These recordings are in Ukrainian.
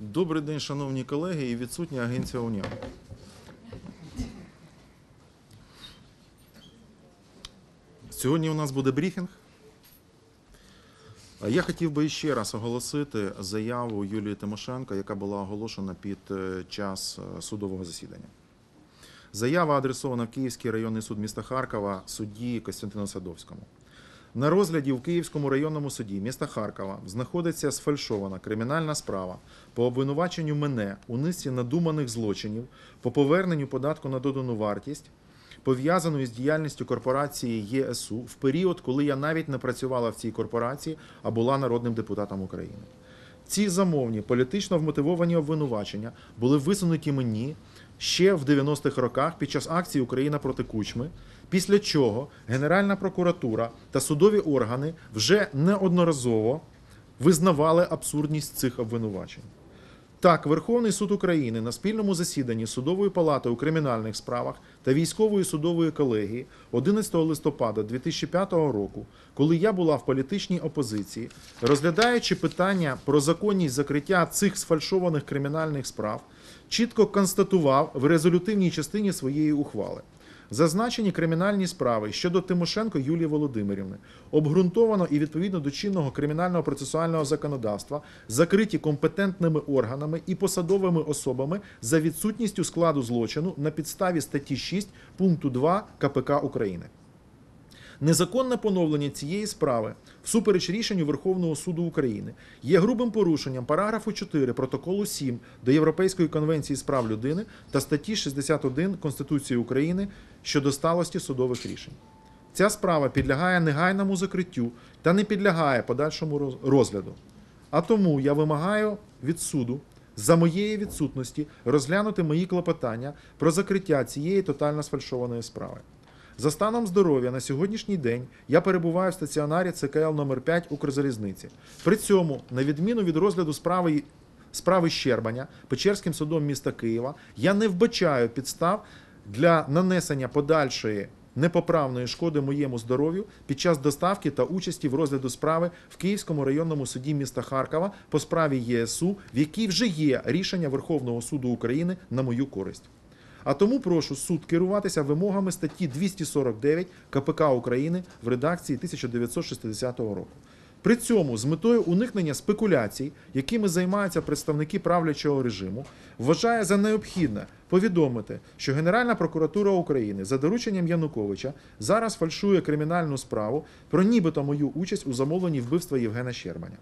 Добрий день, шановні колеги, і відсутня агенція УНІА. Сьогодні у нас буде брифінг. Я хотів би ще раз оголосити заяву Юлії Тимошенко, яка була оголошена під е, час е, судового засідання. Заява адресована в Київський районний суд міста Харкова судді Костянтину Садовському. На розгляді у Київському районному суді міста Харкова знаходиться сфальшована кримінальна справа по обвинуваченню мене у низці надуманих злочинів по поверненню податку на додану вартість, пов'язаної з діяльністю корпорації ЄСУ в період, коли я навіть не працювала в цій корпорації, а була народним депутатом України. Ці замовні політично вмотивовані обвинувачення були висунуті мені ще в 90-х роках під час акції Україна проти кучми, після чого Генеральна прокуратура та судові органи вже неодноразово визнавали абсурдність цих обвинувачень. Так, Верховний суд України на спільному засіданні Судової палати у кримінальних справах та військової судової колегії 11 листопада 2005 року, коли я була в політичній опозиції, розглядаючи питання про законність закриття цих сфальшованих кримінальних справ, чітко констатував в резолютивній частині своєї ухвали. Зазначені кримінальні справи щодо Тимошенко Юлії Володимирівни обґрунтовано і відповідно до чинного кримінального процесуального законодавства закриті компетентними органами і посадовими особами за відсутністю складу злочину на підставі статті 6 пункту 2 КПК України. Незаконне поновлення цієї справи всупереч рішенню Верховного суду України є грубим порушенням параграфу 4 протоколу 7 до Європейської конвенції з прав людини та статті 61 Конституції України щодо сталості судових рішень. Ця справа підлягає негайному закриттю та не підлягає подальшому розгляду. А тому я вимагаю від суду за моєї відсутності розглянути мої клопотання про закриття цієї тотально сфальшованої справи. За станом здоров'я на сьогоднішній день я перебуваю в стаціонарі ЦКЛ номер 5 Укрзалізниці. При цьому, на відміну від розгляду справи, справи Щербаня Печерським судом міста Києва, я не вбачаю підстав для нанесення подальшої непоправної шкоди моєму здоров'ю під час доставки та участі в розгляду справи в Київському районному суді міста Харкова по справі ЄСУ, в якій вже є рішення Верховного суду України на мою користь. А тому прошу суд керуватися вимогами статті 249 КПК України в редакції 1960 року. При цьому з метою уникнення спекуляцій, якими займаються представники правлячого режиму, вважає за необхідне повідомити, що Генеральна прокуратура України за дорученням Януковича зараз фальшує кримінальну справу про нібито мою участь у замовленні вбивства Євгена Щербаня.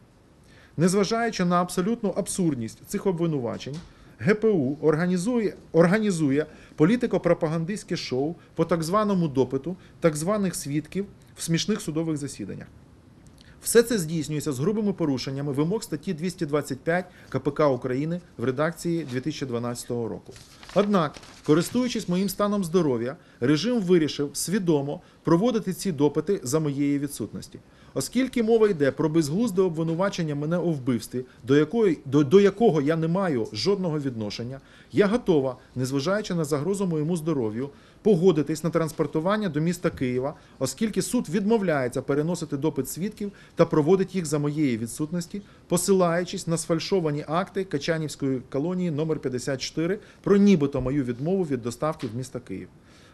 Незважаючи на абсолютну абсурдність цих обвинувачень, ГПУ організує, організує політико-пропагандистське шоу по так званому допиту так званих свідків в смішних судових засіданнях. Все це здійснюється з грубими порушеннями вимог статті 225 КПК України в редакції 2012 року. Однак, користуючись моїм станом здоров'я, режим вирішив свідомо проводити ці допити за моєї відсутності. Оскільки мова йде про безглузде обвинувачення мене у вбивстві, до, якої, до, до якого я не маю жодного відношення, я готова, незважаючи на загрозу моєму здоров'ю, погодитись на транспортування до міста Києва, оскільки суд відмовляється переносити допит свідків та проводить їх за моєї відсутності, посилаючись на сфальшовані акти Качанівської колонії номер 54 про нібито мою відмову від доставки в місто Київ.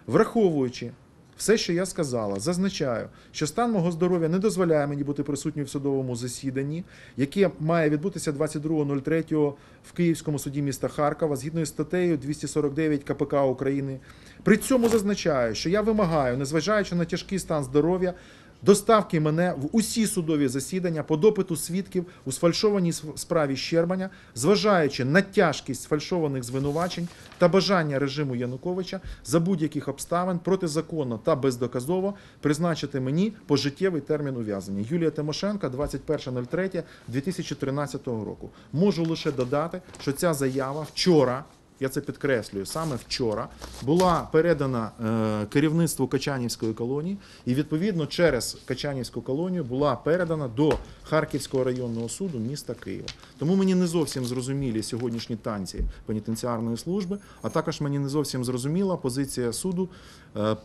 Враховуючи все, що я сказала, зазначаю, що стан мого здоров'я не дозволяє мені бути присутнім в судовому засіданні, яке має відбутися 22.03 в Київському суді міста Харкова згідно із статтею 249 КПК України. При цьому зазначаю, що я вимагаю, незважаючи на тяжкий стан здоров'я, доставки мене в усі судові засідання по допиту свідків у сфальшованій справі Щербаня, зважаючи на тяжкість сфальшованих звинувачень та бажання режиму Януковича за будь-яких обставин протизаконно та бездоказово призначити мені пожиттєвий термін ув'язнення. Юлія Тимошенко, 21.03.2013 року. Можу лише додати, що ця заява вчора. Я це підкреслюю саме вчора була передана е, керівництву Качанівської колонії, і відповідно через Качанівську колонію була передана до Харківського районного суду міста Києва. Тому мені не зовсім зрозумілі сьогоднішні танці пенітенціарної служби, а також мені не зовсім зрозуміла позиція суду, е,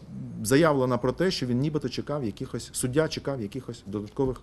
заявлена про те, що він нібито чекав якихось суддя чекав якихось додаткових